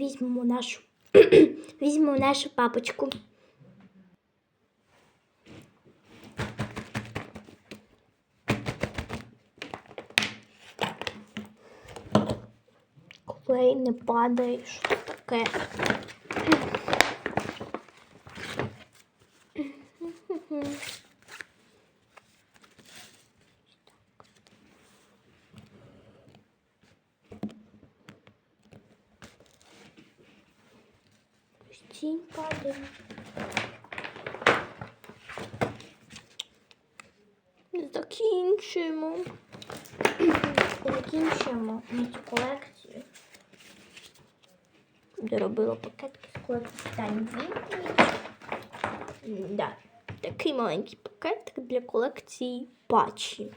візьмемо нашу візьмемо нашу папочку. Клей не падає, що таке? Падає. Закінчимо ми цю колекцію. Де робила пакетки з колекції Тань Да. Такий маленький пакетик для колекції патчі.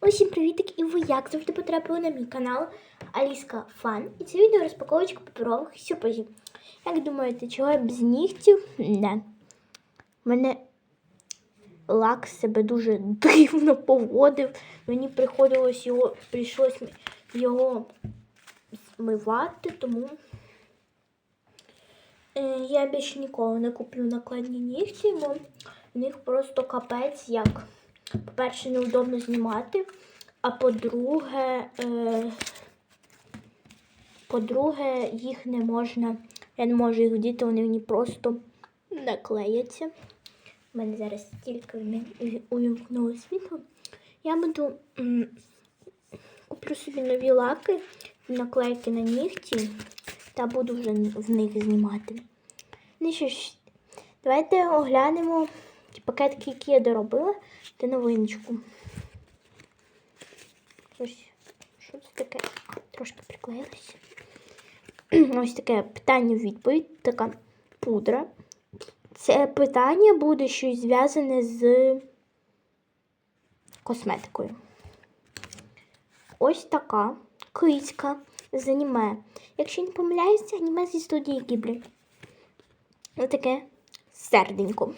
Усім привітик! І ви як завжди потрапили на мій канал Аліска Фан. І це відео розпаковочка паперових сюрпризів. Як думаєте, чого я без нігтів? Не. Мене лак себе дуже дивно поводив. Мені приходилось його, прийшлось його змивати, тому е, я більше ніколи не куплю накладні нігті, бо в них просто капець як. По-перше, неудобно знімати, а по-друге, е, по-друге, їх не можна, я не можу їх вдіти, вони мені просто наклеяться. У мене зараз тільки вмі- увімкнуло світло. Я буду куплю собі нові лаки, наклейки на нігті та буду вже в них знімати. Ну що ж, давайте оглянемо ті пакетики, які я доробила, та новиночку. Ось, що це таке? Трошки приклеїлося. Ось таке питання-відповідь, така пудра. Це питання буде щось зв'язане з косметикою. Ось така кицька з аніме. Якщо не помиляюся, аніме зі студії Гіблі. Ось таке серденько.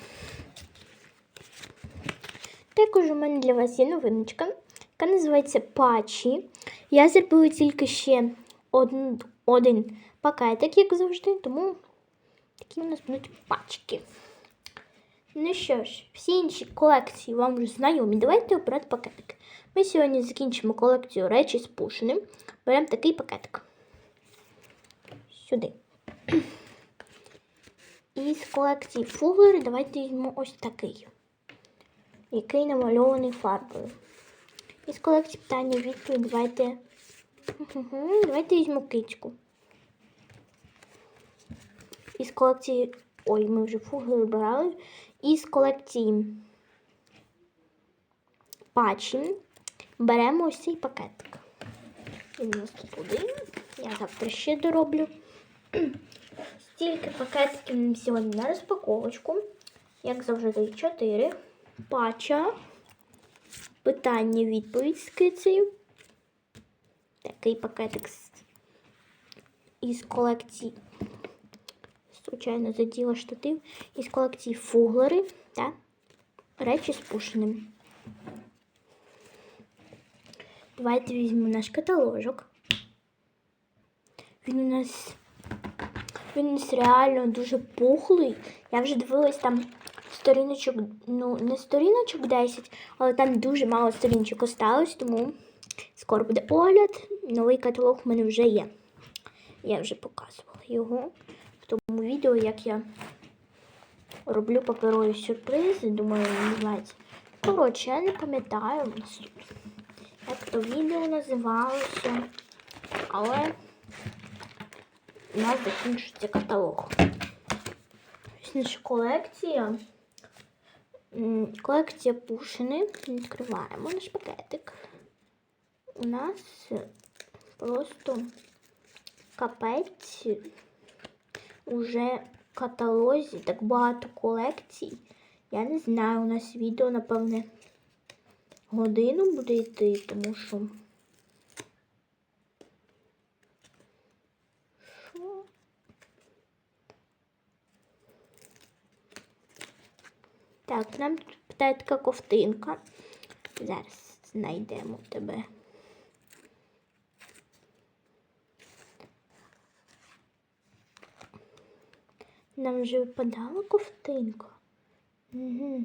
Також у мене для вас є новиночка, яка називається патчі. Я зробила тільки ще один, один пакетик, як завжди, тому такі у нас будуть пачки. Ну що ж, всі інші колекції вам вже знайомі. Давайте обрати пакетик. Ми сьогодні закінчимо колекцію речі з пушеним. Беремо такий пакетик. Сюди. І з колекції фуглери давайте візьмемо ось такий, який намальований фарбою. І з колекції питання відповідь давайте. Мгм, Давайте візьмемо кичку. Із колекції. Ой, ми вже фугли вибирали. Із колекції патчі беремо ось цей пакетик. Він у нас тут один. Я завтра ще дороблю. Стільки пакетиків сьогодні на розпаковочку. Як завжди, 4. Пача. Питання, відповідь з кицею. Такий пакетик із колекції. Случайно заділа штатив. Із колекції фуглери та речі з пушеним. Давайте візьмемо наш каталожок. Він у нас він у нас реально дуже пухлий. Я вже дивилась там сторіночок, ну, не сторіночок 10, але там дуже мало сторіночок осталось, тому скоро буде огляд. Новий каталог в мене вже є. Я вже показувала його в тому відео, як я роблю паперові сюрпризи. Думаю, називається. Коротше, я не пам'ятаю, нас тут, як то відео називалося, але у нас закінчується каталог. Наша колекція. Колекція пушини. Відкриваємо наш пакетик. У нас просто капець уже в каталозі так багато колекцій. Я не знаю, у нас відео, напевне, годину буде йти, тому що. Що? Так, нам тут питає така ковтинка. Зараз знайдемо тебе. Нам вже випадала ковтинка. Угу.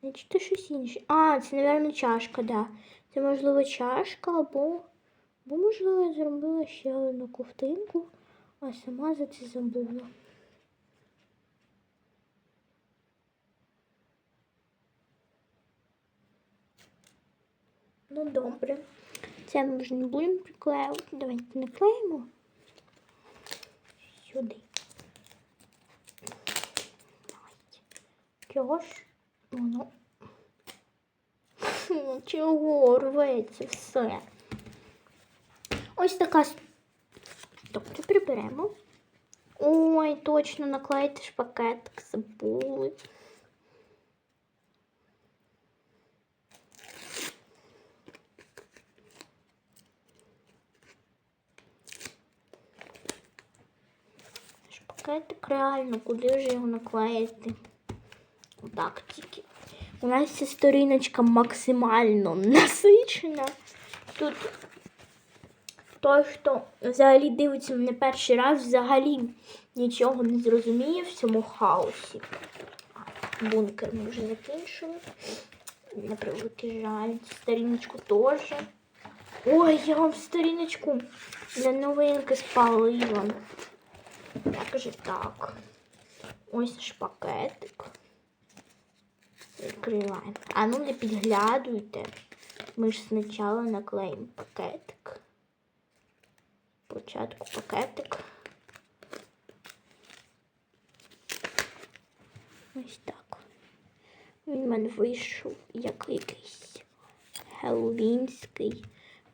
Значить, це щось інше. А, це, мабуть, чашка, да. Це, можливо, чашка або, або можливо, я зробила ще одну ковтинку, а сама за це забула. Ну, добре. Це ми вже не будемо приклеювати. Давайте наклеїмо сюди. Давайте. Чого ж воно? Фу, Чого рветься все? Ось така. Тобто приберемо. Ой, точно наклеїти ж пакетик забули. Ж пакетик реально, куди ж його наклеїти? Отак тільки. У нас ця сторіночка максимально насичена. Тут той, хто взагалі дивиться мене перший раз, взагалі нічого не зрозуміє в цьому хаосі. Бункер ми вже закінчили. На превеликий жаль. Сторіночку теж. Ой, я вам сторіночку для новинки спалила. Як же так? Ось наш пакетик. Відкриваємо. А ну не підглядуйте. Ми ж спочатку наклеїмо пакетик. Спочатку пакетик. Ось так. Він в мене вийшов як якийсь хеллоуінський.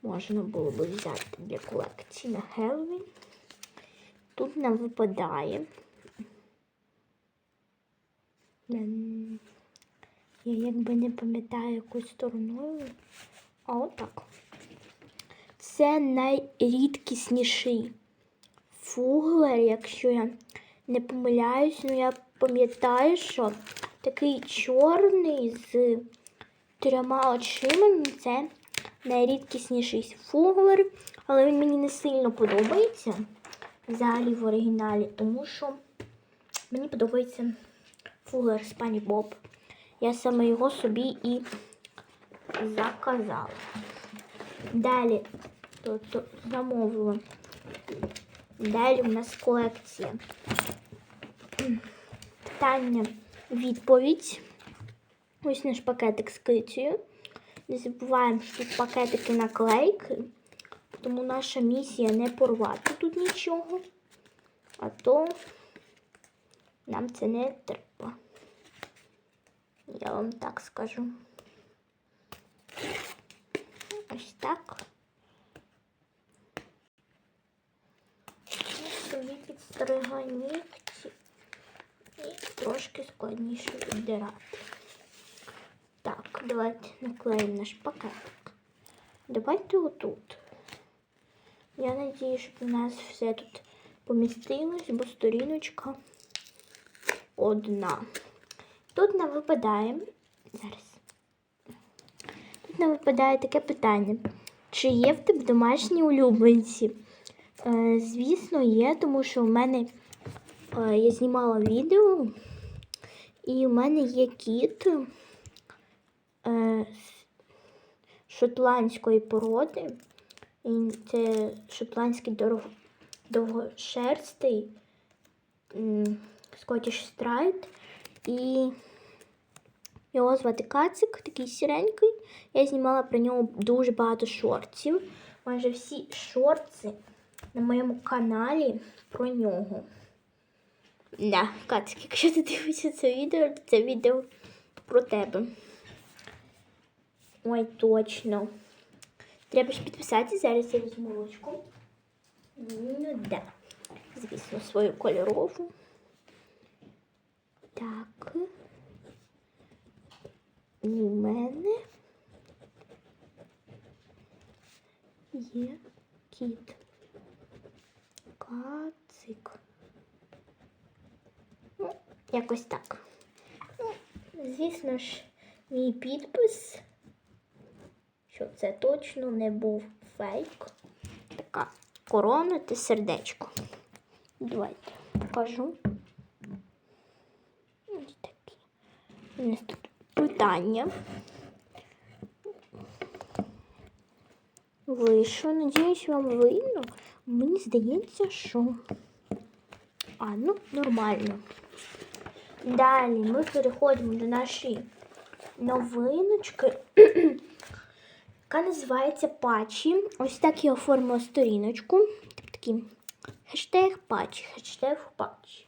Можна було б взяти для колекції на Хеллоуін. Тут нам випадає. Я якби не пам'ятаю якою стороною. А отак. Це найрідкісніший фуглер, якщо я не помиляюсь, ну я пам'ятаю, що такий чорний з трьома очима ну, це найрідкісніший фуглер, але він мені не сильно подобається взагалі в оригіналі, тому що мені подобається фуглер з пані Боб. Я саме його собі і заказала. Далі тобто замовила. Далі у нас колекція. Питання відповідь. Ось наш пакетик з кицею. Не забуваємо, що тут пакетики наклейки. Тому наша місія не порвати тут нічого. А то нам це не треба. Я вам так скажу. Ось так. Собі підстригла нігті і трошки складніше віддирати. Так, давайте наклеїмо наш пакетик. Давайте отут. Я надію, що у нас все тут помістилось, бо сторіночка одна. Тут нам випадає. Зараз. Тут нам випадає таке питання. Чи є в тебе домашні улюбленці? Е, звісно, є, тому що в мене е, я знімала відео, і в мене є кіт е, шотландської породи. І це шотландський дорог, довгошерстий Scottish Straight. І його звати Кацик, такий сіренький. Я знімала про нього дуже багато шортів. Майже всі шорти на моєму каналі про нього. Да, Кацик, якщо ти дивишся це відео, то це відео про тебе. Ой, точно. Треба ж підписати зараз я візьму ручку. Ну, да. Звісно, свою кольорову. Так. У мене є кіт. Кацик. Ну, якось так. Ну, звісно ж, мій підпис, що це точно не був фейк. Така корона та сердечко. Давайте покажу. Ось У нас тут питання. Вийшло, надіюсь, вам видно. Мені здається, що. А, ну, нормально. Далі ми переходимо до нашої новиночки, яка називається патчі. Ось так я оформила сторіночку. Такий хештег патчі, хештег патчі.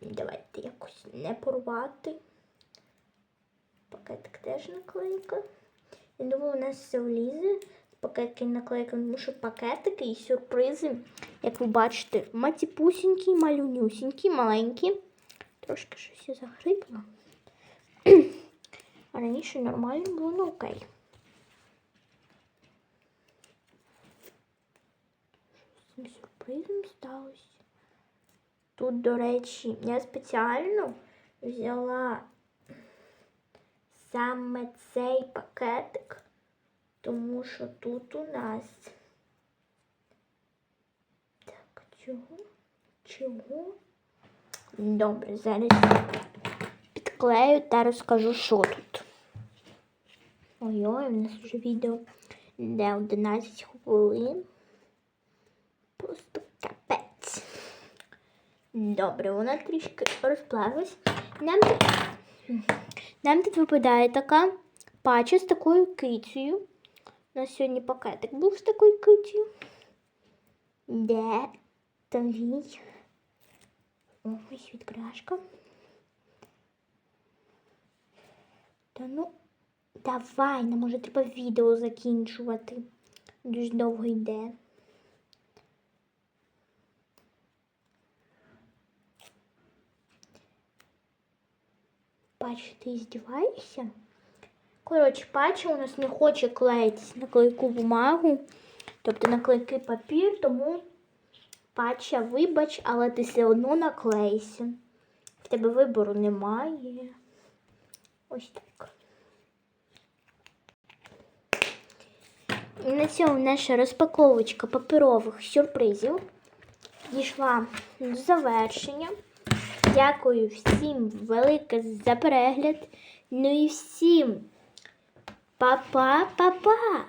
Давайте якось не порвати. Пакетик теж наклейка. Я думаю, у нас все влізе. Пакетки наклейка, тому що пакетики і сюрпризи, як ви бачите, матіпусінькі, малюнюсінькі, маленькі. Трошки щось я загрипла. А раніше нормально було, ну окей. Що з цим сюрпризом сталося? Тут, до речі, я спеціально взяла саме цей пакетик, тому що тут у нас. Так, чого? Чого? Добре, зараз підклею та розкажу, що тут. Ой-ой, у нас вже відео йде 11 хвилин. Просто капець. Добре, вона трішки розплавилась. Нам, нам тут випадає така пача з такою кицею. У нас сьогодні пакетик був з такою кицею. Де тобі? О, ось відкрашка. Та ну, давай, нам може треба відео закінчувати. Дуже довго йде. Пач, ти здіваєшся? Коротше, пача у нас не хоче клеїтись на клейку бумагу, тобто на клейкий папір, тому пача, вибач, але ти все одно наклейся. В тебе вибору немає. Ось так. І на цьому наша розпаковочка паперових сюрпризів дійшла до завершення. Дякую всім велике за перегляд. Ну і всім па-па-па-па!